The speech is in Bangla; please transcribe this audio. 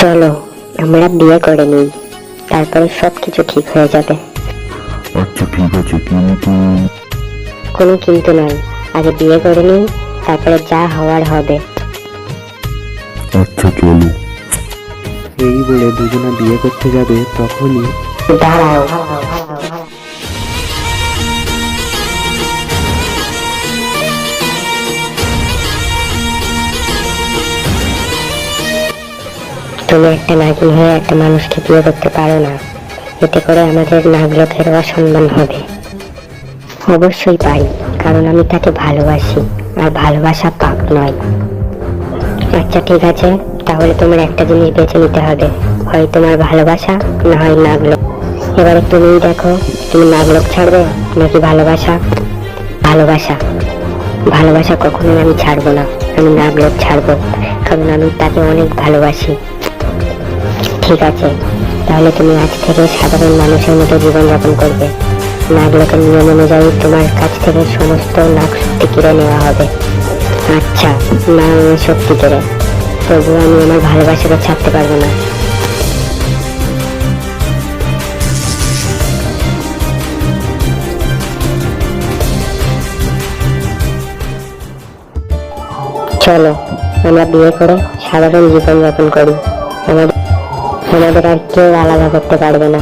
চলো আমরা বিয়ে করে নিই। তারপরে সব কিছু ঠিক হয়ে যাবে। আচ্ছা ঠিক আছে কিন্তু কোনো কিন্তু নয় আগে বিয়ে করে নিই তারপরে যা হওয়ার হবে। আচ্ছা চলো। এই বলে দুজনে বিয়ে করতে যাবে তখনই দাঁড়াও। তুমি একটা নাগিন হয়ে একটা মানুষকে বিয়ে করতে পারো না, এতে করে আমাদের নাগলোকের অসম্মান হবে। অবশ্যই পারি, কারণ আমি তাকে ভালোবাসি, আর ভালোবাসা পাপ নয়। আচ্ছা ঠিক আছে, তাহলে তোমার একটা জিনিস বেছে নিতে হবে, হয় তোমার ভালোবাসা, না হয় নাগলোক এবারে তুমি দেখো, তুমি নাগলোক ছাড়বে, নাকি ভালোবাসা? ভালোবাসা। ভালোবাসা কখনোই আমি ছাড়বো না, আমি নাগলোক ছাড়বো, কারণ আমি তাকে অনেক ভালোবাসি। ঠিক আছে। তাহলে তুমি আজ থেকে সাধারণ মানুষের মতো জীবনযাপন করবে। নাগলোকের নিয়ম অনুযায়ী তোমার কাছ থেকে সমস্ত নাগ শক্তি কেড়ে নেওয়া হবে। আচ্ছা না শক্তি কেড়ে। তবুও আমি আমার ভালোবাসাকে ছাড়তে পারব না। চলো, আমরা বিয়ে করে সাধারণ জীবনযাপন করি। আমাদের আর কেউ আলাদা করতে পারবে না।